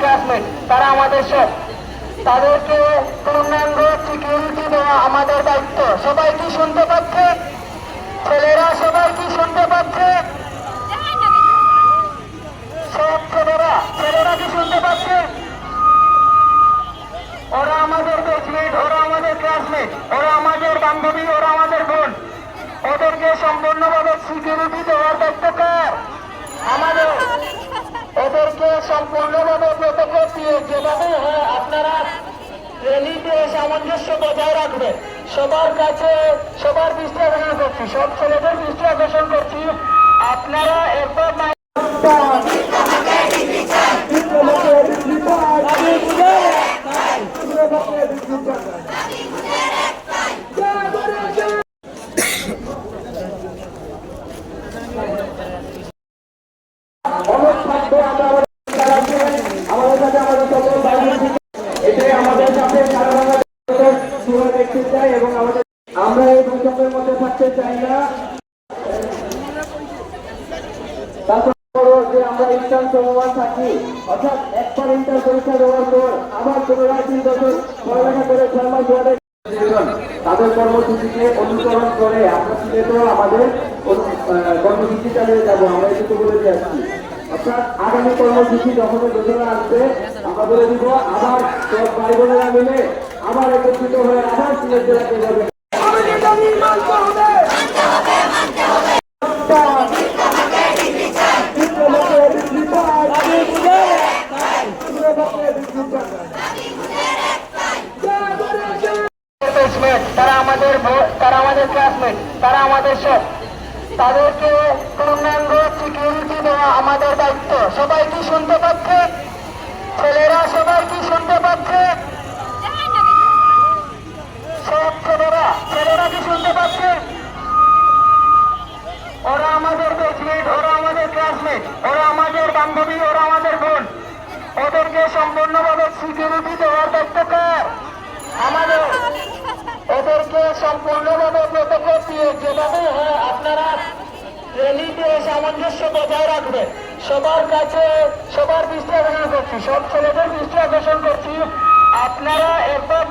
Classmate তারা আমাদের সব তাদেরকে পূর্ণাঙ্গ সিকিউরিটি দেওয়া আমাদের দায়িত্ব। সবাই কি শুনতে পাচ্ছে? ছেলেরা সবাই কি শুনতে পাচ্ছে? সব ছেলেরা ছেলেরা কি শুনতে পাচ্ছে? ওরা আমাদের বেচমেট ওরা আমাদের ক্লাসমেট ওরা আমাদের বান্ধবী, ওরা আমাদের বোন। ওদেরকে সম্পূর্ণভাবে সিকিউরিটি দেওয়ার দায়িত্ব কার? আমাদের ওদেরকে সম্পূর্ণভাবে প্রোটোকল দিয়ে যেভাবে হয় আপনারা রেলিতে সামঞ্জস্য বজায় রাখবে। সবার কাছে সবার দৃষ্টি আকর্ষণ করছি। সব ছেলেদের দৃষ্টি আকর্ষণ করছি আপনারা একবার না অনেক থাকবে আমরা আমাদের যারা আছেন, আমাদের সাথে আমাদের সকল ভাই বোন থেকে এটাই আমাদের সাথে সারা বাংলাদেশের সুরা দেখতে চাই এবং আমাদের আমরা এই বৈষম্যের মধ্যে চাই না। অর্থাৎ একবার ইন্টার তাদের কর্মসূচিকে অনুসরণ করে আমরা সিলেটও আমাদের কর্মসূচি চালিয়ে যাব, আমরা এটুকু বলে দিয়ে অর্থাৎ আগামী কর্মসূচি যখন ঘোষণা আসবে, আমরা বলে দিব, আবার সব ভাই বোনেরা মিলে আবার একত্রিত হয়ে আবার সিলেট জেলাকে যাবে তারা আমাদের তারা আমাদের ক্লাসমেট তারা আমাদের সব তাদেরকে পূর্ণাঙ্গ সিকিউরিটি দেওয়া আমাদের দায়িত্ব। সবাই কি শুনতে পাচ্ছে? ছেলেরা সবাই কি শুনতে পাচ্ছে? সব ছেলেরা ছেলেরা কি শুনতে পাচ্ছে? ওরা আমাদের ওরা আমাদের ক্লাসমেট ওরা আমাদের বান্ধবী, ওরা আমাদের বোন। ওদেরকে সম্পূর্ণভাবে সিকিউরিটি সামঞ্জস্য বজায় রাখবে। সবার কাছে, সবার দৃষ্টি আকর্ষণ করছি। সব ছেলেদের দৃষ্টি আকর্ষণ করছি। আপনারা এরপর